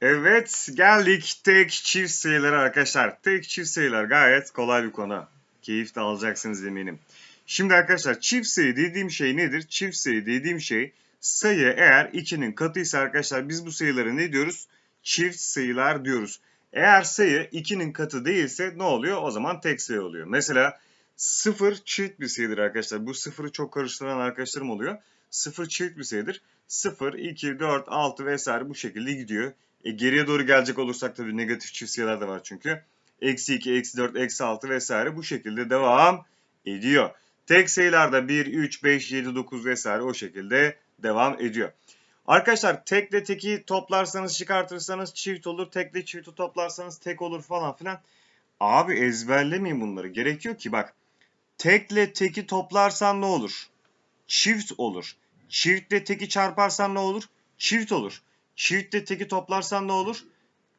Evet geldik tek çift sayıları arkadaşlar. Tek çift sayılar gayet kolay bir konu. Keyif de alacaksınız eminim. Şimdi arkadaşlar çift sayı dediğim şey nedir? Çift sayı dediğim şey sayı eğer 2'nin katıysa arkadaşlar biz bu sayıları ne diyoruz? Çift sayılar diyoruz. Eğer sayı 2'nin katı değilse ne oluyor? O zaman tek sayı oluyor. Mesela 0 çift bir sayıdır arkadaşlar. Bu sıfırı çok karıştıran arkadaşlarım oluyor. 0 çift bir sayıdır. 0, 2, 4, 6 vesaire bu şekilde gidiyor. E, geriye doğru gelecek olursak tabii negatif çift sayılar da var çünkü. Eksi 2, eksi 4, eksi 6 vesaire bu şekilde devam ediyor. Tek sayılarda 1, 3, 5, 7, 9 vesaire o şekilde devam ediyor. Arkadaşlar tekle teki toplarsanız çıkartırsanız çift olur. Tekle çifti toplarsanız tek olur falan filan. Abi ezberlemeyin bunları. Gerekiyor ki bak. Tekle teki toplarsan ne olur? Çift olur. Çiftle teki çarparsan ne olur? Çift olur. Çiftle teki toplarsan ne olur?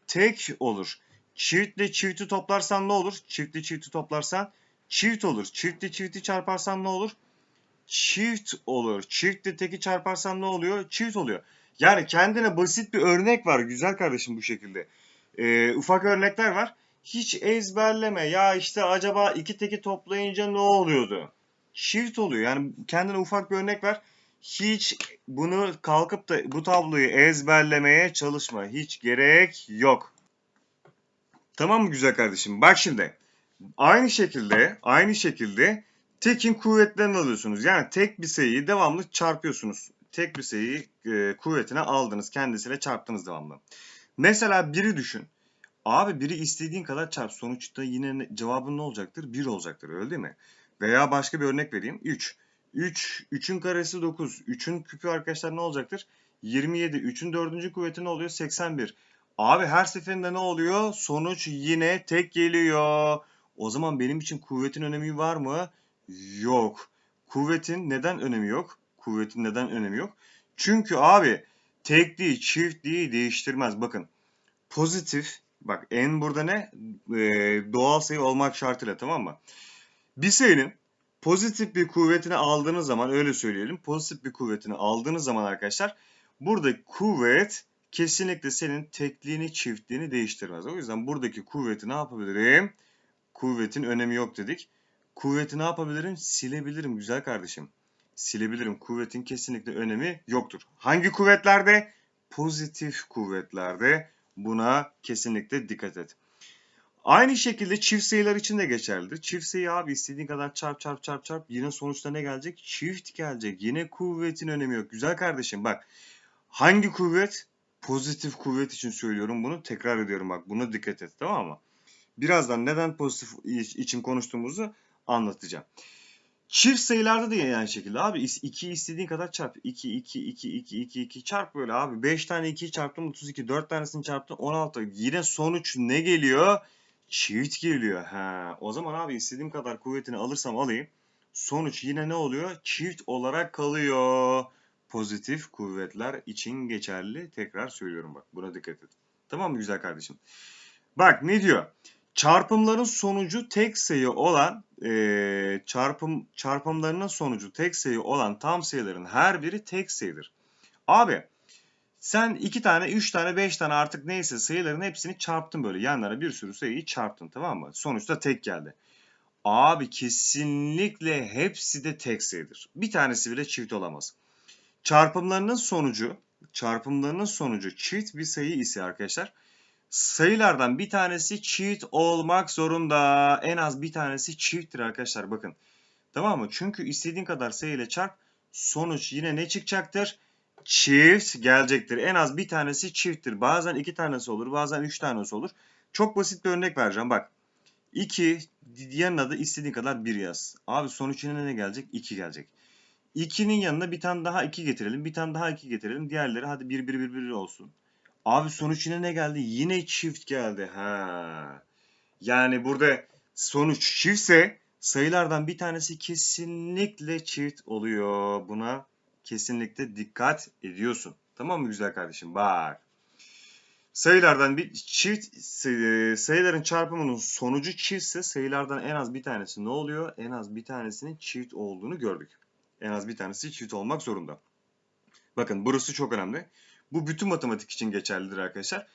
Tek olur. Çiftle çifti toplarsan ne olur? Çiftle çifti toplarsan çift olur. Çiftle çifti çarparsan ne olur? Çift olur. Çiftle teki çarparsan ne oluyor? Çift oluyor. Yani kendine basit bir örnek var güzel kardeşim bu şekilde. Ee, ufak örnekler var. Hiç ezberleme. Ya işte acaba iki teki toplayınca ne oluyordu? Çift oluyor. Yani kendine ufak bir örnek ver. Hiç bunu kalkıp da bu tabloyu ezberlemeye çalışma. Hiç gerek yok. Tamam mı güzel kardeşim? Bak şimdi. Aynı şekilde, aynı şekilde tekin kuvvetlerini alıyorsunuz. Yani tek bir sayıyı devamlı çarpıyorsunuz. Tek bir sayıyı e, kuvvetine aldınız. Kendisiyle çarptınız devamlı. Mesela biri düşün. Abi biri istediğin kadar çarp. Sonuçta yine ne- cevabın ne olacaktır? 1 olacaktır öyle değil mi? Veya başka bir örnek vereyim. 3. 3. 3'ün karesi 9. 3'ün küpü arkadaşlar ne olacaktır? 27. 3'ün dördüncü kuvveti ne oluyor? 81. Abi her seferinde ne oluyor? Sonuç yine tek geliyor. O zaman benim için kuvvetin önemi var mı? Yok. Kuvvetin neden önemi yok? Kuvvetin neden önemi yok? Çünkü abi tekliği, çiftliği değiştirmez. Bakın pozitif, bak en burada ne? Ee, doğal sayı olmak şartıyla tamam mı? Bir sayının pozitif bir kuvvetini aldığınız zaman öyle söyleyelim. Pozitif bir kuvvetini aldığınız zaman arkadaşlar buradaki kuvvet kesinlikle senin tekliğini çiftliğini değiştirmez. O yüzden buradaki kuvveti ne yapabilirim? Kuvvetin önemi yok dedik. Kuvveti ne yapabilirim? Silebilirim güzel kardeşim. Silebilirim. Kuvvetin kesinlikle önemi yoktur. Hangi kuvvetlerde? Pozitif kuvvetlerde. Buna kesinlikle dikkat et. Aynı şekilde çift sayılar için de geçerlidir. Çift sayı abi istediğin kadar çarp çarp çarp çarp yine sonuçta ne gelecek? Çift gelecek. Yine kuvvetin önemi yok. Güzel kardeşim bak. Hangi kuvvet? Pozitif kuvvet için söylüyorum bunu. Tekrar ediyorum bak. Buna dikkat et tamam mı? Birazdan neden pozitif için konuştuğumuzu anlatacağım. Çift sayılarda da yine aynı şekilde abi 2 istediğin kadar çarp. 2 2 2 2 2 2 çarp böyle abi. 5 tane 2'yi çarptım 32. 4 tanesini çarptım 16. Yine sonuç ne geliyor? Çift geliyor. Ha, o zaman abi istediğim kadar kuvvetini alırsam alayım. Sonuç yine ne oluyor? Çift olarak kalıyor. Pozitif kuvvetler için geçerli. Tekrar söylüyorum bak. Buna dikkat et. Tamam mı güzel kardeşim? Bak ne diyor? Çarpımların sonucu tek sayı olan eee, çarpım çarpımlarının sonucu tek sayı olan tam sayıların her biri tek sayıdır. Abi sen iki tane, üç tane, beş tane artık neyse sayıların hepsini çarptın böyle. Yanlara bir sürü sayıyı çarptın tamam mı? Sonuçta tek geldi. Abi kesinlikle hepsi de tek sayıdır. Bir tanesi bile çift olamaz. Çarpımlarının sonucu, çarpımlarının sonucu çift bir sayı ise arkadaşlar sayılardan bir tanesi çift olmak zorunda. En az bir tanesi çifttir arkadaşlar bakın. Tamam mı? Çünkü istediğin kadar sayıyla çarp sonuç yine ne çıkacaktır? Çift gelecektir. En az bir tanesi çifttir. Bazen iki tanesi olur, bazen üç tanesi olur. Çok basit bir örnek vereceğim bak. 2 yanına da istediğin kadar 1 yaz. Abi sonuç yine ne gelecek? 2 gelecek. 2'nin yanına bir tane daha 2 getirelim. Bir tane daha 2 getirelim. Diğerleri hadi 1 1 1 1 olsun. Abi sonuç yine ne geldi? Yine çift geldi. Ha. Yani burada sonuç çiftse sayılardan bir tanesi kesinlikle çift oluyor. Buna kesinlikle dikkat ediyorsun. Tamam mı güzel kardeşim? Bak. Sayılardan bir çift e, sayıların çarpımının sonucu çiftse sayılardan en az bir tanesi ne oluyor? En az bir tanesinin çift olduğunu gördük. En az bir tanesi çift olmak zorunda. Bakın burası çok önemli. Bu bütün matematik için geçerlidir arkadaşlar.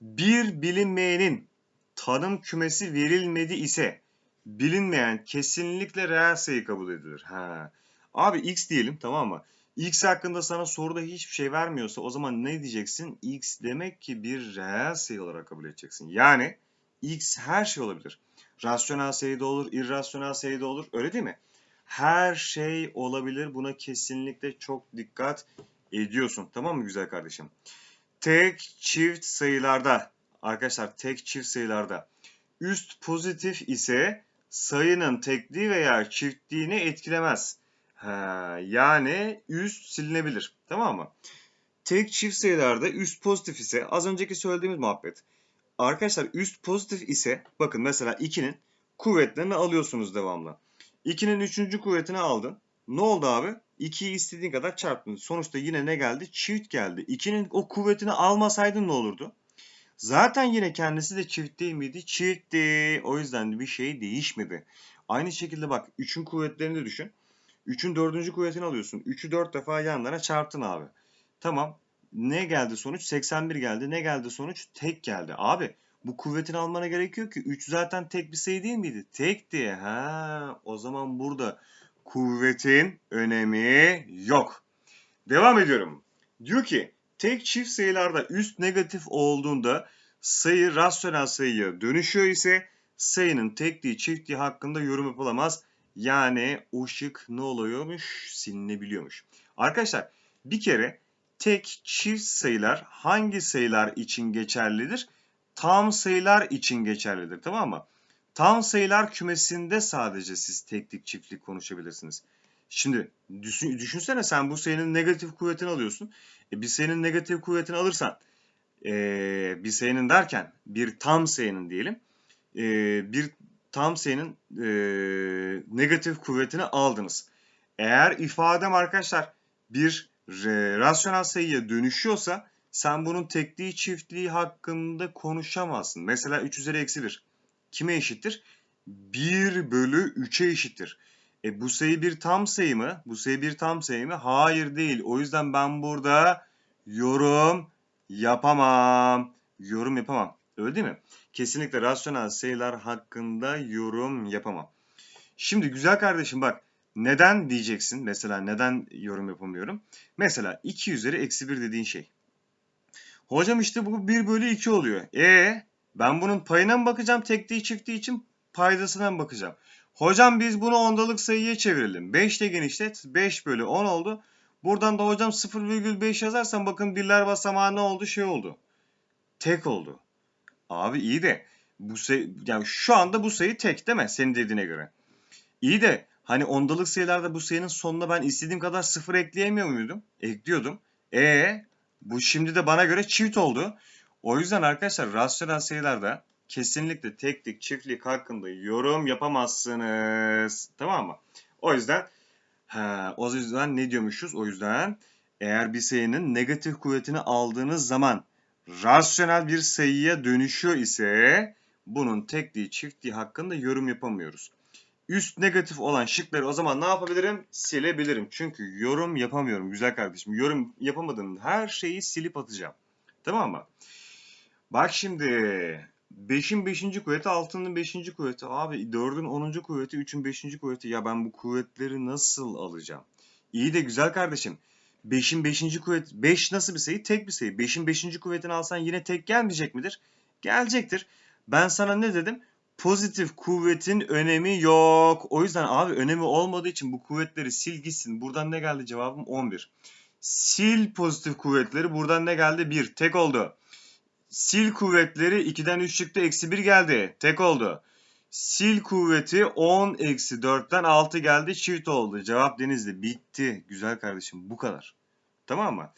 bir bilinmeyenin tanım kümesi verilmedi ise bilinmeyen kesinlikle reel sayı kabul edilir. Ha. Abi x diyelim tamam mı? X hakkında sana soruda hiçbir şey vermiyorsa o zaman ne diyeceksin? x demek ki bir reel sayı olarak kabul edeceksin. Yani x her şey olabilir. Rasyonel sayıda olur, irrasyonel sayıda olur. Öyle değil mi? Her şey olabilir. Buna kesinlikle çok dikkat ediyorsun. Tamam mı güzel kardeşim? Tek çift sayılarda arkadaşlar tek çift sayılarda üst pozitif ise sayının tekliği veya çiftliğini etkilemez. Ha, yani üst silinebilir. Tamam mı? Tek çift sayılarda üst pozitif ise az önceki söylediğimiz muhabbet. Arkadaşlar üst pozitif ise bakın mesela 2'nin kuvvetlerini alıyorsunuz devamlı. 2'nin 3. kuvvetini aldın. Ne oldu abi? 2'yi istediğin kadar çarptın. Sonuçta yine ne geldi? Çift geldi. 2'nin o kuvvetini almasaydın ne olurdu? Zaten yine kendisi de çift değil miydi? Çiftti. O yüzden bir şey değişmedi. Aynı şekilde bak 3'ün kuvvetlerini de düşün. 3'ün 4. kuvvetini alıyorsun. 3'ü 4 defa yanlarına çarptın abi. Tamam. Ne geldi sonuç? 81 geldi. Ne geldi sonuç? Tek geldi. Abi bu kuvvetini almana gerekiyor ki 3 zaten tek bir sayı değil miydi? Tek diye. Ha, o zaman burada kuvvetin önemi yok. Devam ediyorum. Diyor ki tek çift sayılarda üst negatif olduğunda sayı rasyonel sayıya dönüşüyor ise sayının tekliği çiftliği hakkında yorum yapılamaz. Yani o şık ne oluyormuş? Silinebiliyormuş. Arkadaşlar bir kere tek çift sayılar hangi sayılar için geçerlidir? Tam sayılar için geçerlidir tamam mı? Tam sayılar kümesinde sadece siz teklik çiftlik konuşabilirsiniz. Şimdi düşün, düşünsene sen bu sayının negatif kuvvetini alıyorsun. E, bir sayının negatif kuvvetini alırsan e, bir sayının derken bir tam sayının diyelim. E, bir tam sayının e, negatif kuvvetini aldınız. Eğer ifadem arkadaşlar bir e, rasyonel sayıya dönüşüyorsa sen bunun tekliği çiftliği hakkında konuşamazsın. Mesela 3 üzeri eksi 1 kime eşittir? 1 bölü 3'e eşittir. E bu sayı bir tam sayı mı? Bu sayı bir tam sayı mı? Hayır değil. O yüzden ben burada yorum yapamam. Yorum yapamam. Öyle değil mi? Kesinlikle rasyonel sayılar hakkında yorum yapamam. Şimdi güzel kardeşim bak neden diyeceksin? Mesela neden yorum yapamıyorum? Mesela 2 üzeri eksi 1 dediğin şey. Hocam işte bu 1 bölü 2 oluyor. E ben bunun payına mı bakacağım tekliği çiftliği için paydasına mı bakacağım? Hocam biz bunu ondalık sayıya çevirelim. 5 ile genişlet. 5 bölü 10 oldu. Buradan da hocam 0,5 yazarsan bakın birler basamağı ne oldu? Şey oldu. Tek oldu. Abi iyi de bu sayı yani şu anda bu sayı tek değil mi? Senin dediğine göre. İyi de hani ondalık sayılarda bu sayının sonuna ben istediğim kadar sıfır ekleyemiyor muydum? Ekliyordum. E bu şimdi de bana göre çift oldu. O yüzden arkadaşlar rasyonel sayılarda kesinlikle teklik, çiftlik hakkında yorum yapamazsınız. Tamam mı? O yüzden ha, o yüzden ne diyormuşuz? O yüzden eğer bir sayının negatif kuvvetini aldığınız zaman rasyonel bir sayıya dönüşüyor ise bunun tekliği, çiftliği hakkında yorum yapamıyoruz. Üst negatif olan şıkları o zaman ne yapabilirim? Silebilirim. Çünkü yorum yapamıyorum güzel kardeşim. Yorum yapamadığım her şeyi silip atacağım. Tamam mı? Bak şimdi 5'in 5. kuvveti 6'nın 5. kuvveti. Abi 4'ün 10. kuvveti 3'ün 5. kuvveti. Ya ben bu kuvvetleri nasıl alacağım? İyi de güzel kardeşim. 5'in 5. kuvvet 5 nasıl bir sayı? Tek bir sayı. 5'in 5. kuvvetini alsan yine tek gelmeyecek midir? Gelecektir. Ben sana ne dedim? Pozitif kuvvetin önemi yok. O yüzden abi önemi olmadığı için bu kuvvetleri sil gitsin. Buradan ne geldi cevabım? 11. Sil pozitif kuvvetleri. Buradan ne geldi? 1. Tek oldu. Sil kuvvetleri 2'den 3 çıktı. Eksi 1 geldi. Tek oldu. Sil kuvveti 10 eksi 4'ten 6 geldi. Çift oldu. Cevap Denizli. Bitti. Güzel kardeşim. Bu kadar. Tamam mı?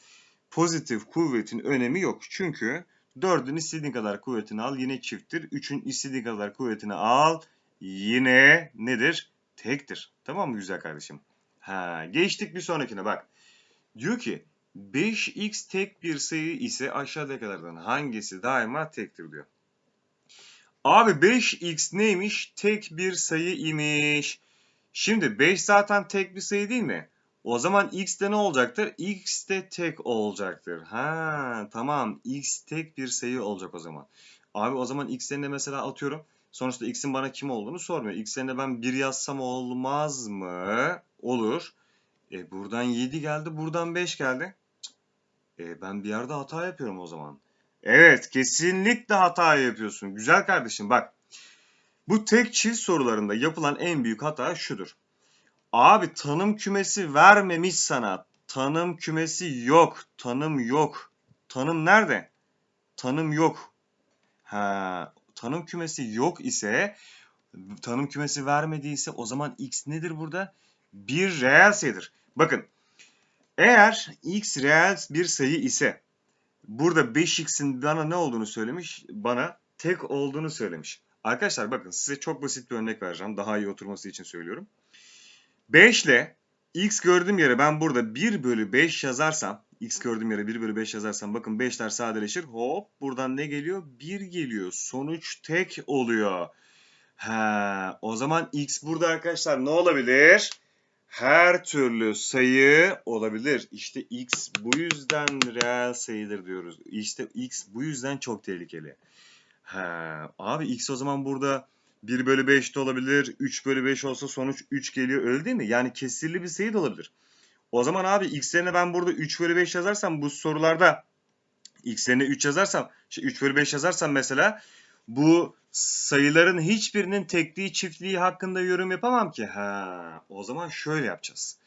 Pozitif kuvvetin önemi yok. Çünkü 4'ün istediğin kadar kuvvetini al. Yine çifttir. 3'ün istediğin kadar kuvvetini al. Yine nedir? Tektir. Tamam mı güzel kardeşim? Ha, geçtik bir sonrakine bak. Diyor ki 5x tek bir sayı ise aşağıdakilerden hangisi daima tektir diyor. Abi 5x neymiş? Tek bir sayı imiş. Şimdi 5 zaten tek bir sayı değil mi? O zaman x de ne olacaktır? x de tek olacaktır. Ha tamam. x tek bir sayı olacak o zaman. Abi o zaman x'lerine mesela atıyorum. Sonuçta x'in bana kim olduğunu sormuyor. x'lerine ben 1 yazsam olmaz mı? Olur. E buradan 7 geldi. Buradan 5 geldi. E ben bir yerde hata yapıyorum o zaman. Evet kesinlikle hata yapıyorsun. Güzel kardeşim bak. Bu tek çift sorularında yapılan en büyük hata şudur. Abi tanım kümesi vermemiş sana. Tanım kümesi yok. Tanım yok. Tanım nerede? Tanım yok. Ha, tanım kümesi yok ise tanım kümesi vermediyse o zaman x nedir burada? Bir reel sayıdır. Bakın eğer x reel bir sayı ise burada 5x'in bana ne olduğunu söylemiş? Bana tek olduğunu söylemiş. Arkadaşlar bakın size çok basit bir örnek vereceğim. Daha iyi oturması için söylüyorum. 5 ile x gördüğüm yere ben burada 1 bölü 5 yazarsam x gördüğüm yere 1 bölü 5 yazarsam bakın 5'ler sadeleşir. Hop buradan ne geliyor? 1 geliyor. Sonuç tek oluyor. Ha, o zaman x burada arkadaşlar ne olabilir? Her türlü sayı olabilir. İşte x bu yüzden reel sayıdır diyoruz. İşte x bu yüzden çok tehlikeli. Ha, abi x o zaman burada 1 bölü 5 de olabilir. 3 bölü 5 olsa sonuç 3 geliyor öyle değil mi? Yani kesirli bir sayı da olabilir. O zaman abi x'lerine ben burada 3 bölü 5 yazarsam bu sorularda x'lerine 3 yazarsam, şey 3 bölü 5 yazarsam mesela bu sayıların hiçbirinin tekliği çiftliği hakkında yorum yapamam ki. Ha, o zaman şöyle yapacağız.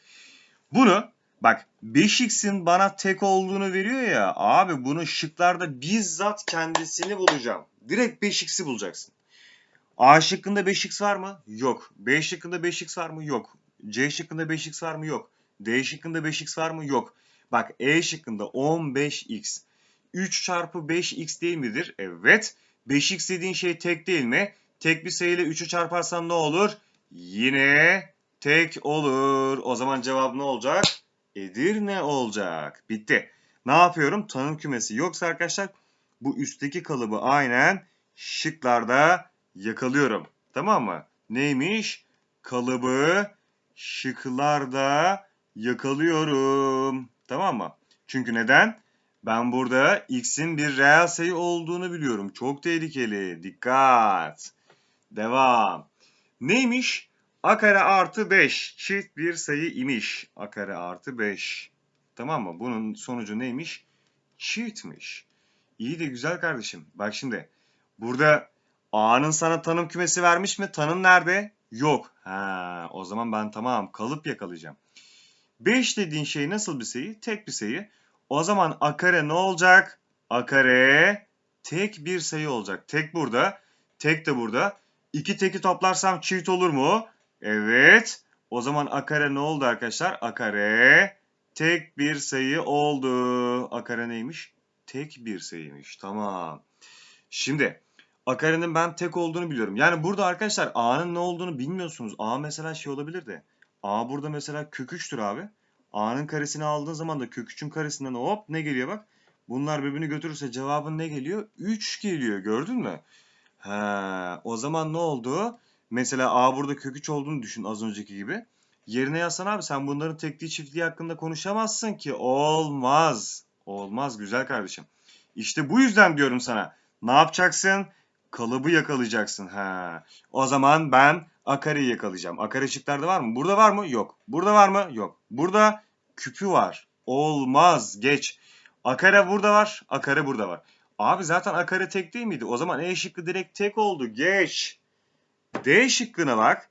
Bunu bak 5x'in bana tek olduğunu veriyor ya abi bunu şıklarda bizzat kendisini bulacağım. Direkt 5x'i bulacaksın. A şıkkında 5x var mı? Yok. B şıkkında 5x var mı? Yok. C şıkkında 5x var mı? Yok. D şıkkında 5x var mı? Yok. Bak E şıkkında 15x. 3 çarpı 5x değil midir? Evet. 5x dediğin şey tek değil mi? Tek bir sayıyla 3'ü çarparsan ne olur? Yine tek olur. O zaman cevap ne olacak? Edirne olacak. Bitti. Ne yapıyorum? Tanım kümesi yoksa arkadaşlar bu üstteki kalıbı aynen şıklarda yakalıyorum. Tamam mı? Neymiş? Kalıbı şıklarda yakalıyorum. Tamam mı? Çünkü neden? Ben burada x'in bir reel sayı olduğunu biliyorum. Çok tehlikeli. Dikkat. Devam. Neymiş? A kare artı 5 çift bir sayı imiş. A kare artı 5. Tamam mı? Bunun sonucu neymiş? Çiftmiş. İyi de güzel kardeşim. Bak şimdi. Burada A'nın sana tanım kümesi vermiş mi? Tanım nerede? Yok. Ha, o zaman ben tamam kalıp yakalayacağım. 5 dediğin şey nasıl bir sayı? Tek bir sayı. O zaman a kare ne olacak? A kare tek bir sayı olacak. Tek burada. Tek de burada. İki teki toplarsam çift olur mu? Evet. O zaman a kare ne oldu arkadaşlar? A kare tek bir sayı oldu. A kare neymiş? Tek bir sayıymış. Tamam. Şimdi a karenin ben tek olduğunu biliyorum. Yani burada arkadaşlar a'nın ne olduğunu bilmiyorsunuz. a mesela şey olabilir de. a burada mesela kök 3'tür abi. A'nın karesini aldığın zaman da kök 3'ün karesinden hop ne geliyor bak. Bunlar birbirini götürürse cevabın ne geliyor? 3 geliyor gördün mü? He, o zaman ne oldu? Mesela a burada kök 3 olduğunu düşün az önceki gibi. Yerine yazsan abi sen bunların tekliği çiftliği hakkında konuşamazsın ki. Olmaz. Olmaz güzel kardeşim. İşte bu yüzden diyorum sana. Ne yapacaksın? Kalıbı yakalayacaksın. Ha. O zaman ben akareyi yakalayacağım. Akare şıklarda var mı? Burada var mı? Yok. Burada var mı? Yok. Burada küpü var. Olmaz. Geç. Akare burada var. Akare burada var. Abi zaten akare tek değil miydi? O zaman E şıkkı direkt tek oldu. Geç. D şıkkına bak.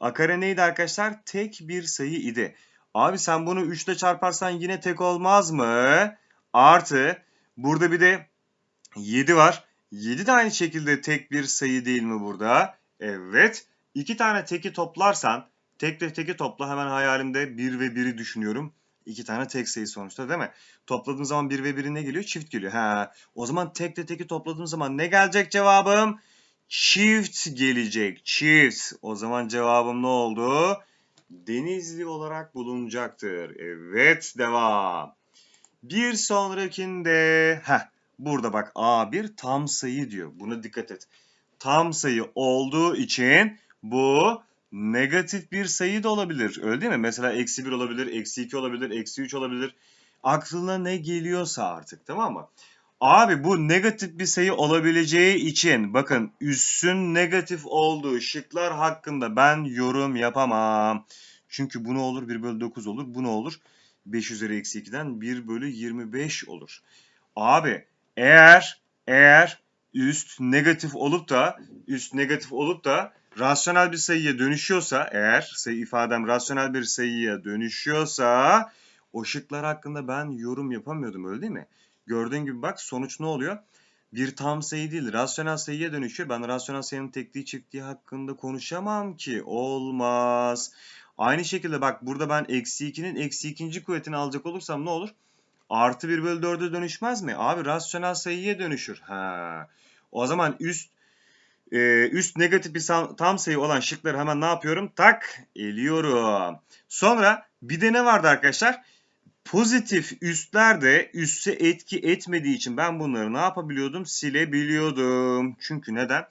Akare neydi arkadaşlar? Tek bir sayı idi. Abi sen bunu 3 ile çarparsan yine tek olmaz mı? Artı burada bir de 7 var. 7 de aynı şekilde tek bir sayı değil mi burada? Evet. 2 tane teki toplarsan tek de teki topla hemen hayalimde 1 ve 1'i düşünüyorum. 2 tane tek sayı sonuçta değil mi? Topladığım zaman 1 ve 1'i ne geliyor? Çift geliyor. Ha. O zaman tek de teki topladığım zaman ne gelecek cevabım? Çift gelecek. Çift. O zaman cevabım ne oldu? Denizli olarak bulunacaktır. Evet devam. Bir sonrakinde heh, burada bak A1 tam sayı diyor. Buna dikkat et. Tam sayı olduğu için bu negatif bir sayı da olabilir. Öyle değil mi? Mesela eksi 1 olabilir, eksi 2 olabilir, eksi 3 olabilir. Aklına ne geliyorsa artık tamam mı? Abi bu negatif bir sayı olabileceği için bakın üssün negatif olduğu şıklar hakkında ben yorum yapamam. Çünkü bu ne olur? 1 bölü 9 olur. Bu ne olur? 5 üzeri eksi 2'den 1 bölü 25 olur. Abi eğer eğer üst negatif olup da üst negatif olup da rasyonel bir sayıya dönüşüyorsa eğer sayı ifadem rasyonel bir sayıya dönüşüyorsa o şıklar hakkında ben yorum yapamıyordum öyle değil mi? Gördüğün gibi bak sonuç ne oluyor? Bir tam sayı değil rasyonel sayıya dönüşüyor. Ben rasyonel sayının tekliği çiftliği hakkında konuşamam ki. Olmaz. Aynı şekilde bak burada ben eksi 2'nin eksi ikinci kuvvetini alacak olursam ne olur? Artı 1 bölü 4'e dönüşmez mi? Abi rasyonel sayıya dönüşür. Ha. O zaman üst e, üst negatif bir tam sayı olan şıkları hemen ne yapıyorum? Tak eliyorum. Sonra bir de ne vardı arkadaşlar? Pozitif üstler de üsse etki etmediği için ben bunları ne yapabiliyordum? Silebiliyordum. Çünkü neden?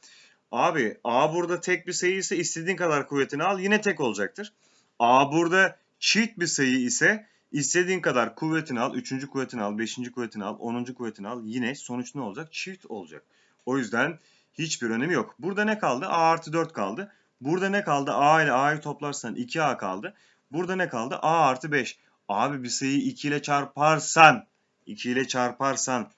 Abi A burada tek bir sayı ise istediğin kadar kuvvetini al yine tek olacaktır. A burada çift bir sayı ise istediğin kadar kuvvetini al, üçüncü kuvvetini al, beşinci kuvvetini al, onuncu kuvvetini al yine sonuç ne olacak? Çift olacak. O yüzden hiçbir önemi yok. Burada ne kaldı? A artı 4 kaldı. Burada ne kaldı? A ile A'yı toplarsan 2A kaldı. Burada ne kaldı? A artı 5. Abi bir sayıyı 2 ile çarparsan 2 ile çarparsan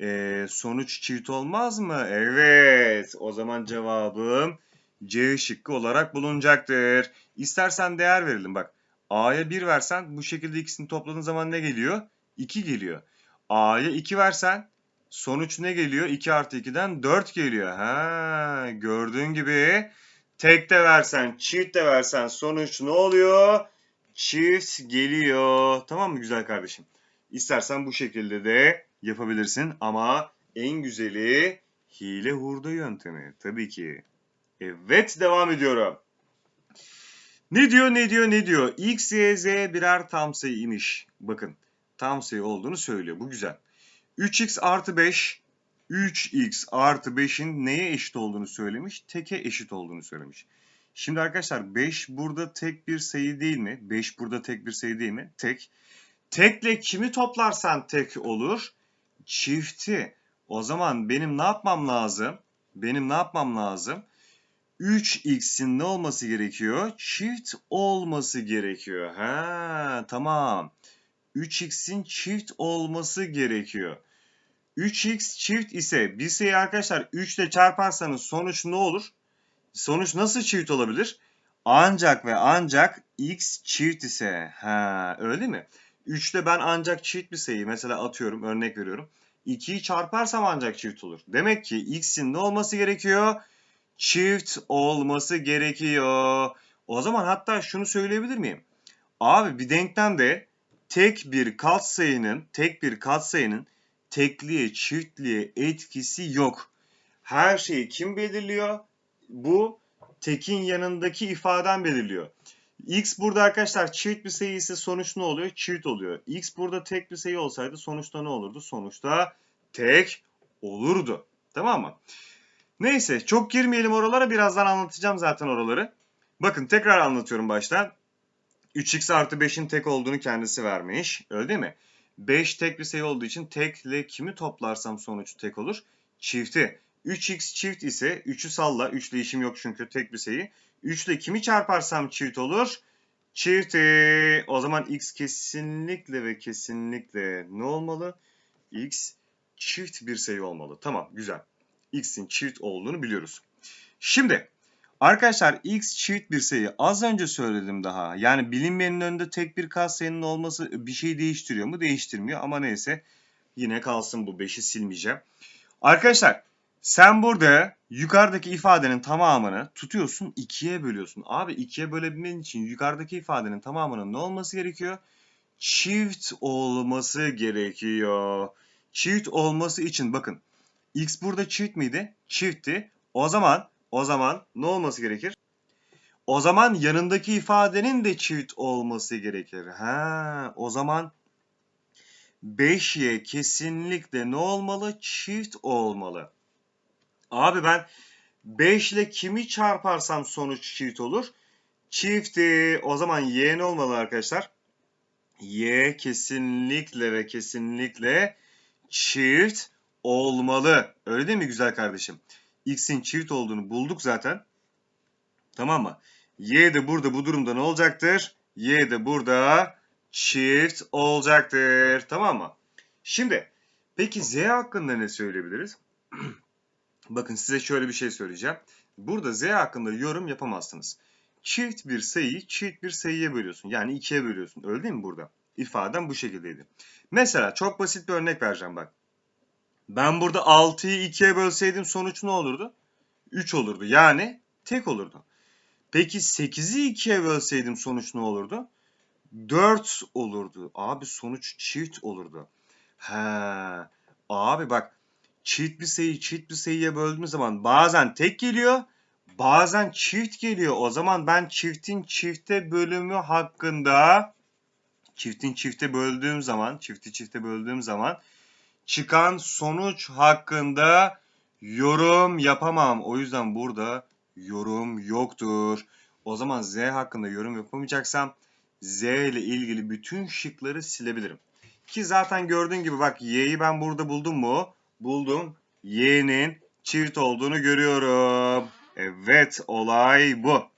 eee, sonuç çift olmaz mı? Evet. O zaman cevabım C şıkkı olarak bulunacaktır. İstersen değer verelim bak. A'ya 1 versen bu şekilde ikisini topladığın zaman ne geliyor? 2 geliyor. A'ya 2 versen sonuç ne geliyor? 2 artı 2'den 4 geliyor. Ha, gördüğün gibi tek de versen çift de versen sonuç ne oluyor? Çift geliyor. Tamam mı güzel kardeşim? İstersen bu şekilde de yapabilirsin ama en güzeli hile hurda yöntemi tabii ki. Evet devam ediyorum. Ne diyor ne diyor ne diyor? X, Y, Z birer tam sayı imiş. Bakın tam sayı olduğunu söylüyor. Bu güzel. 3x artı 5 3x artı 5'in neye eşit olduğunu söylemiş? Teke eşit olduğunu söylemiş. Şimdi arkadaşlar 5 burada tek bir sayı değil mi? 5 burada tek bir sayı değil mi? Tek. Tekle kimi toplarsan tek olur? Çifti. O zaman benim ne yapmam lazım? Benim ne yapmam lazım? 3x'in ne olması gerekiyor? Çift olması gerekiyor. Ha, tamam. 3x'in çift olması gerekiyor. 3x çift ise bir sayı arkadaşlar 3 ile çarparsanız sonuç ne olur? Sonuç nasıl çift olabilir? Ancak ve ancak x çift ise. Ha, öyle mi? 3 ile ben ancak çift bir sayı mesela atıyorum örnek veriyorum. 2'yi çarparsam ancak çift olur. Demek ki x'in ne olması gerekiyor? Çift olması gerekiyor. O zaman hatta şunu söyleyebilir miyim? Abi bir denklemde tek bir katsayının tek bir katsayının tekliğe çiftliğe etkisi yok. Her şeyi kim belirliyor? Bu tekin yanındaki ifaden belirliyor. X burada arkadaşlar çift bir sayı ise sonuç ne oluyor? Çift oluyor. X burada tek bir sayı olsaydı sonuçta ne olurdu? Sonuçta tek olurdu. Tamam mı? Neyse çok girmeyelim oralara. Birazdan anlatacağım zaten oraları. Bakın tekrar anlatıyorum baştan. 3x artı 5'in tek olduğunu kendisi vermiş. Öyle değil mi? 5 tek bir sayı olduğu için tekle kimi toplarsam sonuç tek olur? Çifti. 3x çift ise 3'ü salla. 3 ile işim yok çünkü tek bir sayı. 3 ile kimi çarparsam çift olur? Çifti. O zaman x kesinlikle ve kesinlikle ne olmalı? x çift bir sayı olmalı. Tamam güzel. x'in çift olduğunu biliyoruz. Şimdi Arkadaşlar x çift bir sayı az önce söyledim daha. Yani bilinmeyenin önünde tek bir katsayının olması bir şey değiştiriyor mu? Değiştirmiyor ama neyse yine kalsın bu 5'i silmeyeceğim. Arkadaşlar sen burada yukarıdaki ifadenin tamamını tutuyorsun 2'ye bölüyorsun. Abi 2'ye bölebilmen için yukarıdaki ifadenin tamamının ne olması gerekiyor? Çift olması gerekiyor. Çift olması için bakın x burada çift miydi? Çiftti. O zaman o zaman ne olması gerekir? O zaman yanındaki ifadenin de çift olması gerekir. Ha, o zaman 5y kesinlikle ne olmalı? Çift olmalı. Abi ben 5 ile kimi çarparsam sonuç çift olur? çifti. O zaman y ne olmalı arkadaşlar? Y kesinlikle ve kesinlikle çift olmalı. Öyle değil mi güzel kardeşim? X'in çift olduğunu bulduk zaten. Tamam mı? Y de burada bu durumda ne olacaktır? Y de burada çift olacaktır. Tamam mı? Şimdi peki Z hakkında ne söyleyebiliriz? Bakın size şöyle bir şey söyleyeceğim. Burada Z hakkında yorum yapamazsınız. Çift bir sayıyı çift bir sayıya bölüyorsun. Yani ikiye bölüyorsun. Öyle değil mi burada? İfaden bu şekildeydi. Mesela çok basit bir örnek vereceğim bak. Ben burada 6'yı 2'ye bölseydim sonuç ne olurdu? 3 olurdu. Yani tek olurdu. Peki 8'i 2'ye bölseydim sonuç ne olurdu? 4 olurdu. Abi sonuç çift olurdu. He. Abi bak çift bir sayıyı çift bir sayıya böldüğümüz zaman bazen tek geliyor, bazen çift geliyor. O zaman ben çiftin çifte bölümü hakkında çiftin çifte böldüğüm zaman, çifti çifte böldüğüm zaman çıkan sonuç hakkında yorum yapamam. O yüzden burada yorum yoktur. O zaman Z hakkında yorum yapamayacaksam Z ile ilgili bütün şıkları silebilirim. Ki zaten gördüğün gibi bak Y'yi ben burada buldum mu? Buldum. Y'nin çift olduğunu görüyorum. Evet olay bu.